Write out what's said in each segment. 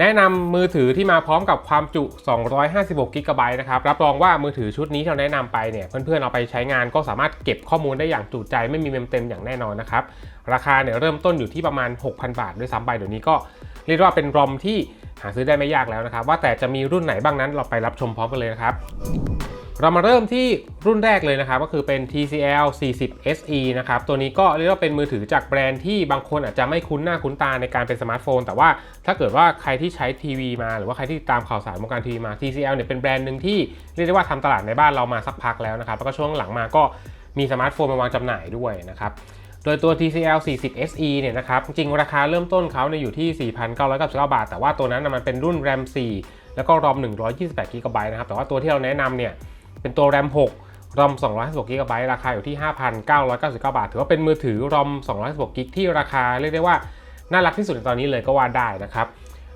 แนะนำมือถือที่มาพร้อมกับความจุ 256กิกะไบต์นะครับ รับรองว่ามือถือชุดนี้ที่เราแนะนำไปเนี่ยเพื่อนๆเอาไปใช้งานก็สามารถเก็บข้อมูลได้อย่างจุใจไม่มีเมมเต็มอย่างแน่นอนนะครับ ราคาเนี่ยเริ่มต้นอยู่ที่ประมาณ 6,000 บาทด้วยซ้ำไปเดี๋ยวนี้ก็เรียกว่าเป็นรอมที่หาซื้อได้ไม่ยากแล้วนะครับ ว่าแต่จะมีรุ่นไหนบ้างนั้นเราไปรับชมพร้อมกันเลยนะครับ เรามาเริ่มที่รุ่นแรกเลยนะครับก็คือเป็น TCL 40 SE นะครับตัวนี้ก็เรียกว่าเป็นมือถือจากแบรนด์ที่บางคนอาจจะไม่คุ้นหน้าคุ้นตาในการเป็นสมาร์ทโฟน แต่ว่าถ้าเกิดว่าใครที่ใช้ทีวีมา หรือว่าใครที่ตามข่าวสารวงการทีวีมา TCL เนี่ยเป็นแบรนด์หนึ่งที่เรียกได้ว่าทำตลาดในบ้านเรามาสักพักแล้วนะครับแล้วก็ช่วงหลังมาก็มีสมาร์ทโฟนมาวางจำหน่ายด้วยนะครับโดยตัว TCL 40 SE เนี่ยนะครับจริงราคาเริ่มต้นเขาเนี่ยอยู่ที่ 4,999 บาท แต่ว่าตัวนั้นมันเป็นรุ่น RAM 4 แล้วก็ ROM 128 GB นะครับแต่ว่าตัวที่เราแนะนำเนี่ย เป็นตัว RAM 6 ROM 256 GB ราคาอยู่ที่ 5,999 บาท ถือว่าเป็นมือถือ ROM 256 GB ที่ราคาเรียกได้ว่าน่ารักที่สุดในตอนนี้เลยก็ว่าได้นะครับ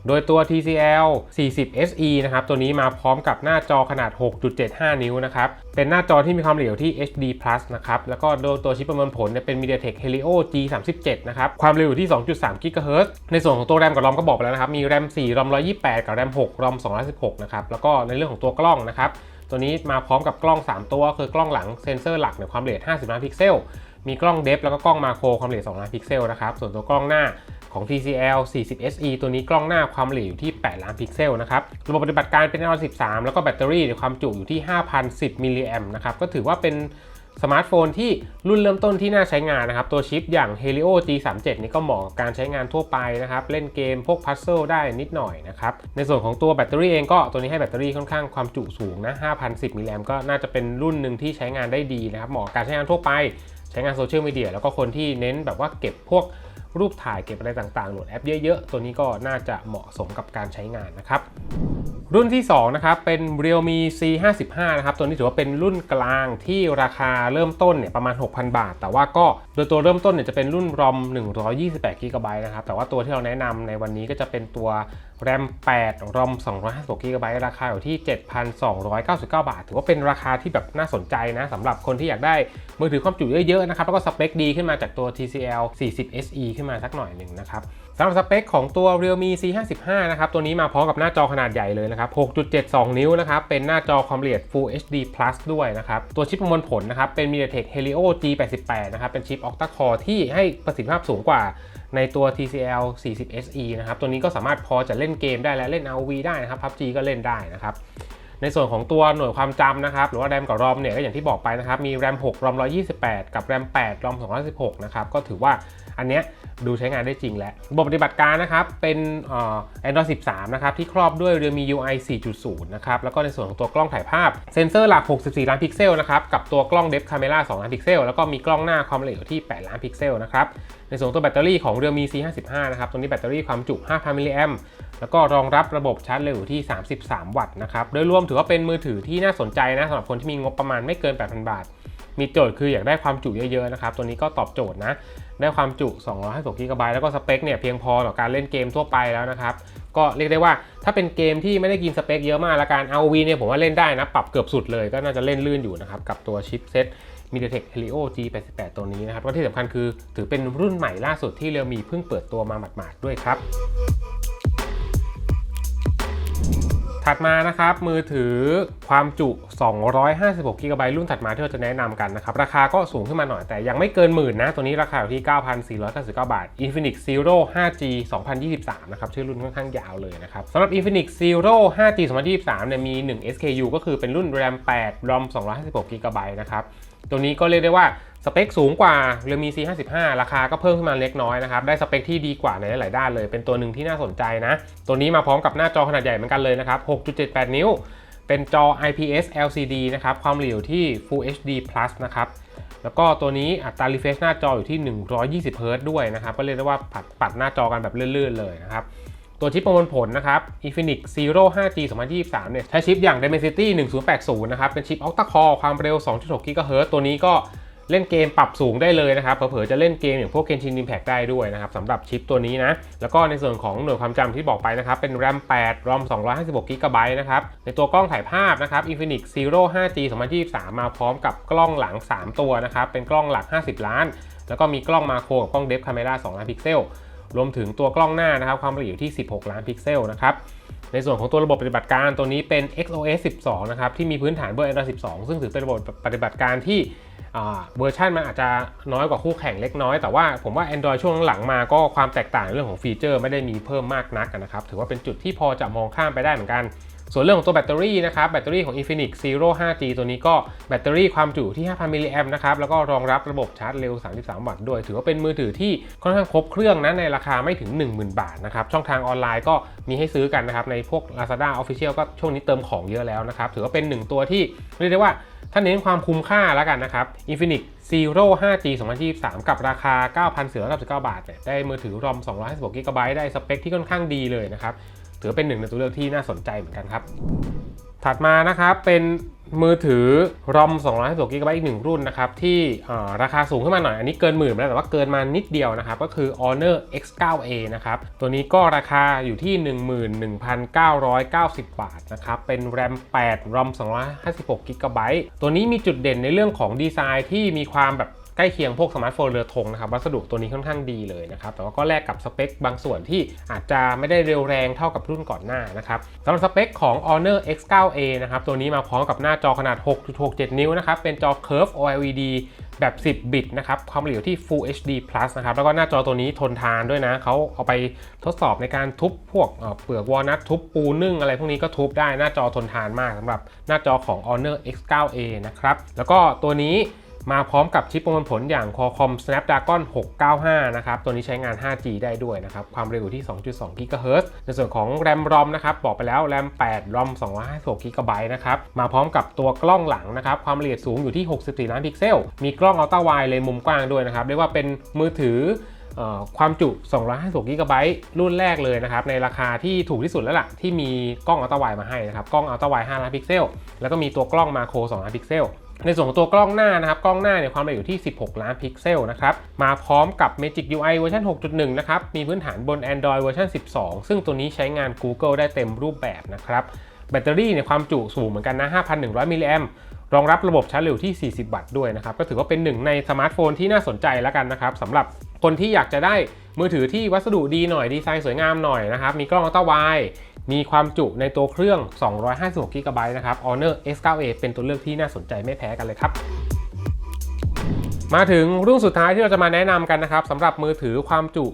โดยตัว TCL 40 SE นะครับ ตัวนี้มาพร้อมกับหน้าจอขนาด 6.75 นิ้วนะครับ เป็นหน้าจอที่มีความละเอียดที่ HD Plus นะครับ แล้วก็โดยตัวชิปประมวลผลเนี่ยเป็น MediaTek Helio G37 นะครับ ความเร็วอยู่ที่ 2.3 GHz ในส่วนของตัว RAM กับ ROM ก็บอกไปแล้วนะครับ มี RAM 4 ROM 128 กับ RAM 6 ROM 216นะครับ แล้วก็ในเรื่องของตัวกล้องนะครับ ตัวนี้มาพร้อมกับกล้อง 3 ตัว คือกล้องหลังเซนเซอร์หลักเนี่ยความละเอียด 50 ล้านพิกเซล มีกล้องเดฟแล้วก็กล้องมาโครความละเอียด 2 ล้านพิกเซลนะครับ ส่วนตัวกล้องหน้าของ TCL 40 SE ตัวนี้กล้องหน้าความละเอียดอยู่ที่ 8 ล้านพิกเซลนะครับ ระบบปฏิบัติการเป็น Android 13 แล้วก็แบตเตอรี่ในความจุอยู่ที่ 5,010มิลลิแอมนะครับ ก็ถือว่าเป็น สมาร์ทโฟนที่รุ่นเริ่มต้นที่น่าใช้งานนะครับ ตัวชิปอย่าง Helio G37 นี่ก็เหมาะกับการใช้งานทั่วไปนะครับ เล่นเกมพวกพัซเซิลได้นิดหน่อยนะครับ ในส่วนของตัวแบตเตอรี่เองก็ตัวนี้ให้แบตเตอรี่ค่อนข้างความจุสูงนะ 5,010มิลลิแอมก็น่าจะเป็นรุ่นหนึ่งที่ใช้งานได้ดีนะครับ เหมาะกับการใช้งานทั่วไป ใช้งานโซเชียลมีเดียแล้วก็คนที่เน้นแบบว่าเก็บพวกรูปถ่ายเก็บอะไรต่างๆโหลดแอปเยอะๆ ตัวนี้ก็น่าจะเหมาะสมกับการใช้งานนะครับ รุ่นที่2นะครับเป็น Realme C55 นะครับตัวนี้ถือว่าเป็นรุ่นกลางที่ราคาเริ่มต้นเนี่ยประมาณ 6,000 บาท แต่ว่าก็โดยตัวเริ่มต้นเนี่ยจะเป็นรุ่น ROM 128 GB นะครับแต่ว่าตัวที่เราแนะนำในวันนี้ก็จะเป็นตัว RAM 8 ROM 256 GB ราคาอยู่ที่ 7,299 บาท ถือว่าเป็นราคาที่แบบน่าสนใจนะสำหรับคนที่อยากได้มือถือความจุเยอะๆนะครับ แล้วก็สเปคดีขึ้นมาจากตัว TCL 40 SE ขึ้นมาสักหน่อยหนึ่งนะครับสำหรับสเปคของตัว Realme C55 นะครับตัวนี้มาพร้อมกับหน้าจอขนาดใหญ่เลยนะครับ 6.72 นิ้วนะครับ เป็นหน้าจอความละเอียด Full HD Plus ด้วยนะครับ ตัวชิปประมวลผลนะครับ เป็น MediaTek Helio G88 นะครับ เป็นชิป Octa Core ที่ให้ประสิทธิภาพสูงกว่า ในตัว TCL 40 SE นะครับ ตัวนี้ก็สามารถพอจะเล่นเกมได้และเล่น ROV ได้นะครับ PUBG ก็เล่นได้นะครับ ในส่วนของตัวหน่วยความจำนะครับ หรือว่า RAM กับ ROM เนี่ยก็อย่างที่บอกไปนะครับ มี RAM 6 ROM 128 กับ RAM 8 ROM 216นะครับ ก็ถือว่าอันเนี้ยดูใช้งานได้จริงแล้วระบบปฏิบัติการนะครับ เป็นอ Android 13 นะครับ ที่ครอบด้วย Realme UI 4.0 นะครับ แล้วก็ในส่วนของตัวกล้องถ่ายภาพ เซนเซอร์หลัก 64 ล้านพิกเซลนะครับ กับตัวกล้อง Depth Camera 2ล้านพิกเซล แล้วก็มีกล้องหน้าความละเอียดที่ 8 ล้านพิกเซลนะครับในส่วนตัวแบตเตอรี่ของ Realme C55 นะครับตัวนี้แบตเตอรี่ความจุ 5,000 มิลลิแอมแล้วก็รองรับระบบชาร์จเร็วที่ 33 วัตต์นะครับ โดยรวมถือว่าเป็นมือถือที่น่าสนใจนะสำหรับคนที่มีงบประมาณไม่เกิน 8,000 บาท มีโจทย์คืออยากได้ความจุเยอะๆนะครับ ตัวนี้ก็ตอบโจทย์นะ ได้ความจุ 256 g b แล้วก็สเปคเนี่ยเพียงพอต่อการเล่นเกมทั่วไปแล้วนะครับ ก็เรียกได้ว่าถ้าเป็นเกมที่ไม่ได้กินสเปคเยอะมากละกัน ROV เนี่ยผมว่าเล่นได้นะ ปรับเกือบสุดเลยก็น่าจะเล่นลื่นอยู่นะครับกับตัวชิปเซ็ต MediaTek Helio G88 ตัวนี้นะครับก็ที่สำคัญคือถือเป็นรุ่นใหม่ล่าสุดที่เรียวมีเพิ่งเปิดตัวมาหมาดๆด้วยครับถัดมานะครับมือถือความจุ 256 g b รุ่นถัดมาที่เราจะแนะนำกันนะครับ ราคาก็สูงขึ้นมาหน่อยแต่ยังไม่เกินหมื่นนะ ตัวนี้ราคาอยู่ที่ 9,499 บาท Infinix Zero 5G 2023 นะครับ ชื่อรุ่นค่อนข้างยาวเลยนะครับสำหรับ Infinix Zero 5G 2023 เนี่ยมี 1 SKU ก็คือเป็นรุ่น RAM 8 ROM 256 g b นะครับ ตัวนี้ก็เรียกได้ว่าสเปคสูงกว่า Realme C55 ราคาก็เพิ่มขึ้นมาเล็กน้อยนะครับ ได้สเปคที่ดีกว่าในหลาย ๆ ด้านเลย เป็นตัวหนึ่งที่น่าสนใจนะ ตัวนี้มาพร้อมกับหน้าจอขนาดใหญ่เหมือนกันเลยนะครับ 6.78 นิ้ว เป็นจอ IPS LCD นะครับ ความละเอียดอยู่ที่ Full HD Plus นะครับ แล้วก็ตัวนี้อัตรา refresh หน้าจออยู่ที่ 120 Hz ด้วยนะครับ ก็เรียกได้ว่าปัดปัดหน้าจอกันแบบลื่น ๆ เลยนะครับ ตัวชิปประมวลผลนะครับ Infinix Zero 5G 2023 เนี่ย ใช้ชิปอย่าง Dimensity 1080 นะครับ เป็นชิป Octa Core ความเร็ว 2.6 GHz ตัวนี้ก็เล่นเกมปรับสูงได้เลยนะครับ เผลอๆจะเล่นเกมอย่างพวก Genshin Impact ได้ด้วยนะครับสำหรับชิปตัวนี้นะ แล้วก็ในส่วนของหน่วยความจำที่บอกไปนะครับ เป็น RAM 8 ROM 256 GB นะครับ ในตัวกล้องถ่ายภาพนะครับ Infinix Zero 5G 2023 มาพร้อมกับกล้องหลัง 3 ตัวนะครับ เป็นกล้องหลัก 50 ล้าน แล้วก็มีกล้องมาโครกับกล้อง Depth Camera 2ล้านพิกเซล รวมถึงตัวกล้องหน้านะครับ ความละเอียดอยู่ที่ 16 ล้านพิกเซลนะครับในส่วนของตัวระบบปฏิบัติการตัวนี้เป็น XOS 12 นะครับ ที่มีพื้นฐานบน Android 12 ซึ่งถือเป็นระบบปฏิบัติการที่เวอร์ชันมันอาจจะน้อยกว่าคู่แข่งเล็กน้อย แต่ว่าผมว่า Android ช่วงหลังมาก็ความแตกต่างในเรื่องของฟีเจอร์ไม่ได้มีเพิ่มมากนักนะครับ ถือว่าเป็นจุดที่พอจะมองข้ามไปได้เหมือนกัน ส่วนเรื่องของตัวแบตเตอรี่นะครับแบตเตอรี่ของ Infinix Zero 5G ตัวนี้ก็แบตเตอรี่ความจุที่ 5,000 มิลลิแอมป์นะครับแล้วก็รองรับระบบชาร์จเร็ว 33 วัตต์ด้วย ถือว่าเป็นมือถือที่ค่อนข้างครบเครื่องนะในราคาไม่ถึง 10,000 บาทนะครับช่องทางออนไลน์ก็มีให้ซื้อกันนะครับในพวก Lazada Official ก็ช่วงนี้เติมของเยอะแล้วนะครับถือว่าเป็นหนึ่งตัวที่เรียกได้ว่าถ้าเน้นความคุ้มค่าแล้วกันนะครับ Infinix Zero 5G 2023 กับราคา 9,499 บาทเนี่ยได้มือถือรอม256 g b ได้สเปคที่ค่อนข้างดีเลยนะครับ ถือเป็นหนึ่งในตัวเลือกที่น่าสนใจเหมือนกันครับ ถัดมานะครับเป็นมือถือรอม256 g b อีกหนึ่งรุ่นนะครับที่ราคาสูงขึ้นมาหน่อย อันนี้เกินหมื่นไปแล้วแต่ว่าเกินมานิดเดียวนะครับก็คือ Honor X9A นะครับตัวนี้ก็ราคาอยู่ที่ 11,990 บาทนะครับเป็น RAM 8 ROM 256 g b ตัวนี้มีจุดเด่นในเรื่องของดีไซน์ที่มีความแบบ ใกล้เคียงพวกสมาร์ทโฟนเรือธงนะครับวัสดุตัวนี้ค่อนข้างดีเลยนะครับแต่ว่าก็แลกกับสเปคบางส่วนที่อาจจะไม่ได้เร็วแรงเท่ากับรุ่นก่อนหน้านะครับสำหรับสเปคของ Honor X9A นะครับตัวนี้มาพร้อมกับหน้าจอขนาด 6.67 นิ้วนะครับเป็นจอ Curve OLED แบบ 10 บิตนะครับความละเอียดที่ Full HD Plus นะครับแล้วก็หน้าจอตัวนี้ทนทานด้วยนะเขาเอาไปทดสอบในการทุบพวกเเปลือกวอลนัททุบปูนึ่งอะไรพวกนี้ก็ทุบได้หน้าจอทนทานมากสำหรับหน้าจอของ Honor X9A นะครับแล้วก็ตัวนี้ มาพร้อมกับชิปประมวลผลอย่าง Qualcomm Snapdragon 695 นะครับ ตัวนี้ใช้งาน 5G ได้ด้วยนะครับ ความเร็วอยู่ที่ 2.2 GHz ในส่วนของ RAM ROM นะครับ บอกไปแล้ว RAM 8 ROM 256 GB นะครับ มาพร้อมกับตัวกล้องหลังนะครับ ความละเอียดสูงอยู่ที่ 64 ล้านพิกเซล มีกล้อง Ultra Wide เลนส์มุมกว้างด้วยนะครับ เรียกว่าเป็นมือถือความจุ 256 g b รุ่นแรกเลยนะครับ ในราคาที่ถูกที่สุดแล้วล่ะ ที่มีกล้องอัลตร้าไวมาให้นะครับ กล้องอัลตร้าไว5ล้านพิกเซล แล้วก็มีตัวกล้องมาโคร2ล้านพิกเซล ในส่วนของตัวกล้องหน้านะครับกล้องหน้าเนี่ยความละเอียดอยู่ที่ 16 ล้านพิกเซลนะครับมาพร้อมกับ Magic UI เวอร์ชัน6.1 นะครับมีพื้นฐานบน Android เวอร์ชัน12 ซึ่งตัวนี้ใช้งาน Google ได้เต็มรูปแบบนะครับแบตเตอรี่เนี่ยความจุสูงเหมือนกันนะ 5,100 มิลลิแอมรองรับระบบชาร์จเร็วที่ 40 วัตต์ด้วยนะครับ ก็ถือว่าเป็นหนึ่งในสมาร์ทโฟนที่น่าสนใจแล้วกันนะครับสำหรับคนที่อยากจะได้มือถือที่วัสดุดีหน่อยดีไซน์สวยงามหน่อยนะครับ มีกล้องอัลตร้าไวด์ มีความจุในตัวเครื่อง 256 g b นะครับ Honor X9A เป็นตัวเลือกที่น่าสนใจไม่แพ้กันเลยครับมาถึงรุ่นสุดท้ายที่เราจะมาแนะนำกันนะครับสำหรับมือถือความจุ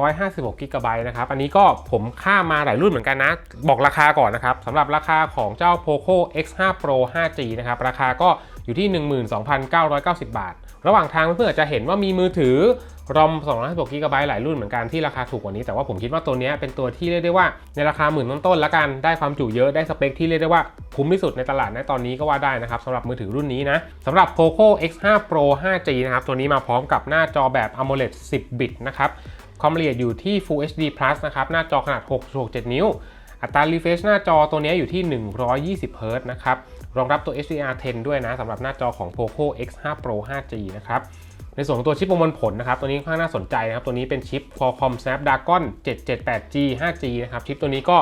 256 g b นะครับ อันนี้ก็ผมข้ามมาหลายรุ่นเหมือนกันนะ บอกราคาก่อนนะครับสำหรับราคาของเจ้า Poco X5 Pro 5G นะครับ ราคาก็อยู่ที่ 12,990 บาท ระหว่างทางเพื่อนๆอาจจะเห็นว่ามีมือถือรอม256 g b หลายรุ่นเหมือนกันที่ราคาถูกกว่านี้ แต่ว่าผมคิดว่าตัวนี้เป็นตัวที่เรียกได้ว่าในราคาหมื่นต้นๆแล้วกันได้ความจุเยอะได้สเปคที่เรียกได้ว่าคุ้มที่สุดในตลาดในตอนนี้ก็ว่าได้นะครับสำหรับมือถือรุ่นนี้นะสำหรับ Poco X5 Pro 5G นะครับตัวนี้มาพร้อมกับหน้าจอแบบ AMOLED 10 บิตนะครับความละเอียดอยู่ที่ Full HD Plus นะครับหน้าจอขนาด 6.67 นิ้ว อัตรา refresh หน้าจอตัวนี้อยู่ที่ 120 Hz นะครับ รองรับตัว HDR10 ด้วยนะสำหรับหน้าจอของ Poco X5 Pro 5G นะครับในส่วนของตัวชิปประมวลผลนะครับ ตัวนี้ค่อนข้างน่าสนใจนะครับ ตัวนี้เป็นชิป Qualcomm Snapdragon 778G 5G นะครับ ชิปตัวนี้ก็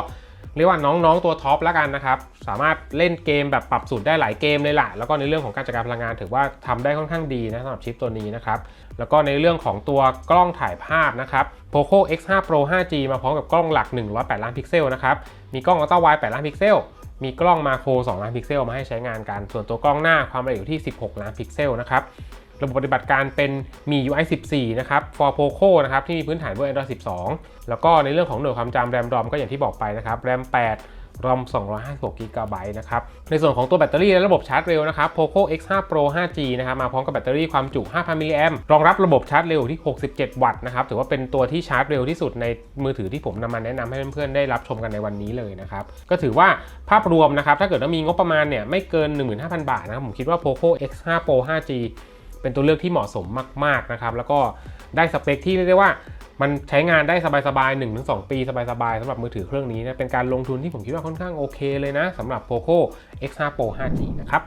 เรียกว่าน้องๆตัวท็อปแล้วกันนะครับ สามารถเล่นเกมแบบปรับสูตรได้หลายเกมเลยล่ะ แล้วก็ในเรื่องของการจัดการพลังงานถือว่าทำได้ค่อนข้างดีนะสำหรับชิปตัวนี้นะครับ แล้วก็ในเรื่องของตัวกล้องถ่ายภาพนะครับ Poco X5 Pro 5G มาพร้อมกับกล้องหลัก 108 ล้านพิกเซลนะครับ มีกล้องอัลตร้าไวด์8ล้านพิกเซล มีกล้องมาโคร2ล้านพิกเซลมาให้ใช้งานกัน ส่วนตัวกล้องหน้าความละเอียดอยู่ที่ 16 ล้านพิกเซลนะครับ ระบบปฏิบัติการเป็นมี UI 14 นะครับ for Poco นะครับ ที่มีพื้นฐานบน Android 12 แล้วก็ในเรื่องของหน่วยความจำ RAM ROM ก็อย่างที่บอกไปนะครับ RAM 8 ROM 256 g b นะครับ ในส่วนของตัวแบตเตอรี่และระบบชาร์จเร็วนะครับ Poco X5 Pro 5G นะครับ มาพร้อมกับแบตเตอรี่ความจุ 5,000 มิลลิแอมรองรับระบบชาร์จเร็วที่ 67 วัตต์นะครับ ถือว่าเป็นตัวที่ชาร์จเร็วที่สุดในมือถือที่ผมนำมาแนะนำให้เพื่อนๆ ได้รับชมกันในวันนี้เลยนะครับ ก็ถือว่าภาพรวมนะครับ ถ้าเกิดว่ามีงบประมาณเนี่ยไม่เกิน 15,000 บาทนะครับ ผมคิดว่า Poco X5 Pro 5G เป็นตัวเลือกที่เหมาะสมมาก ๆ นะครับ แล้วก็ได้สเปคที่เรียกได้ว่า มันใช้งานได้สบายๆ1-2ปี สบายๆสำหรับมือถือเครื่องนี้นะเป็นการลงทุนที่ผมคิดว่าค่อนข้างโอเคเลยนะสำหรับ Poco X5 Pro 5G นะครับ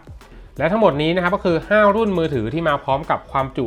และทั้งหมดนี้นะครับก็คือ 5 รุ่นมือถือที่มาพร้อมกับความจุ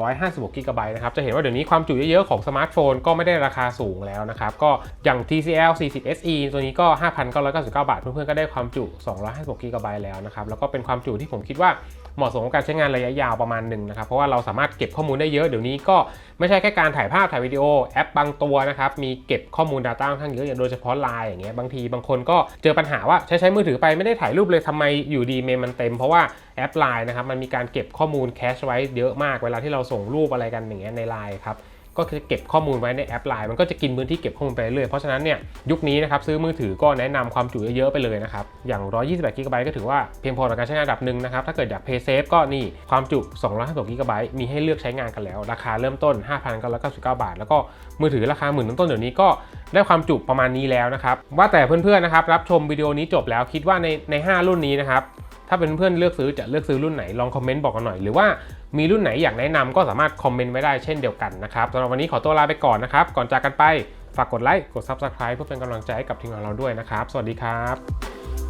256กิกะไบต์นะครับ จะเห็นว่าเดี๋ยวนี้ความจุเยอะๆ ของสมาร์ทโฟนก็ไม่ได้ราคาสูงแล้วนะครับ ก็อย่าง TCL 40 SE ตัวนี้ก็ 5,999 บาท เพื่อนๆ ก็ได้ความจุ 256กิกะไบต์แล้วนะครับ แล้วก็เป็นความจุที่ผมคิดว่า เหมาะสมกับการใช้งานระยะยาวประมาณหนึ่งนะครับเพราะว่าเราสามารถเก็บข้อมูลได้เยอะเดี๋ยวนี้ก็ไม่ใช่แค่การถ่ายภาพถ่ายวิดีโอแอปบางตัวนะครับมีเก็บข้อมูล Data ค่อนข้างเยอะอย่างโดยเฉพาะไลน์อย่างเงี้ยบางทีบางคนก็เจอปัญหาว่าใช้ใช้มือถือไปไม่ได้ถ่ายรูปเลยทำไมอยู่ดีเมมมันเต็มเพราะว่าแอปไลน์นะครับมันมีการเก็บข้อมูลแคชไว้เยอะมากเวลาที่เราส่งรูปอะไรกันอย่างเงี้ยในไลน์ครับ ก็คือเก็บข้อมูลไว้ในแอป Line มันก็จะกินพื้นที่เก็บข้อมูลไปเรื่อยเพราะฉะนั้นเนี่ยยุคนี้นะครับซื้อมือถือก็แนะนำความจุเยอะๆไปเลยนะครับอย่าง 128 g b ก็ถือว่าเพียงพอต่อการใช้งานระดับหนึ่งนะครับถ้าเกิดอยาก Pay Safe ก็นี่ความจุ 256 g b มีให้เลือกใช้งานกันแล้ว ราคาเริ่มต้น 5,999 บาท แล้วก็มือถือราคาหมื่นต้นๆเดี๋ยวนี้ก็ได้ความจุประมาณนี้แล้วนะครับว่าแต่เพื่อนๆนะครับรับชมวิดีโอนี้จบแล้วคิดว่าในในห้ารุ่นนี้นะครับ ถ้าเป็นเพื่อนเลือกซื้อจะเลือกซื้อรุ่นไหนลองคอมเมนต์บอกกันหน่อย หรือว่ามีรุ่นไหนอยากแนะนำก็สามารถคอมเมนต์ไว้ได้เช่นเดียวกันนะครับสำหรับวันนี้ขอตัวลาไปก่อนนะครับ ก่อนจากกันไปฝากกดไลค์กด Subscribe เพื่อเป็นกำลังใจให้กับทีมงานเราด้วยนะครับ สวัสดีครับ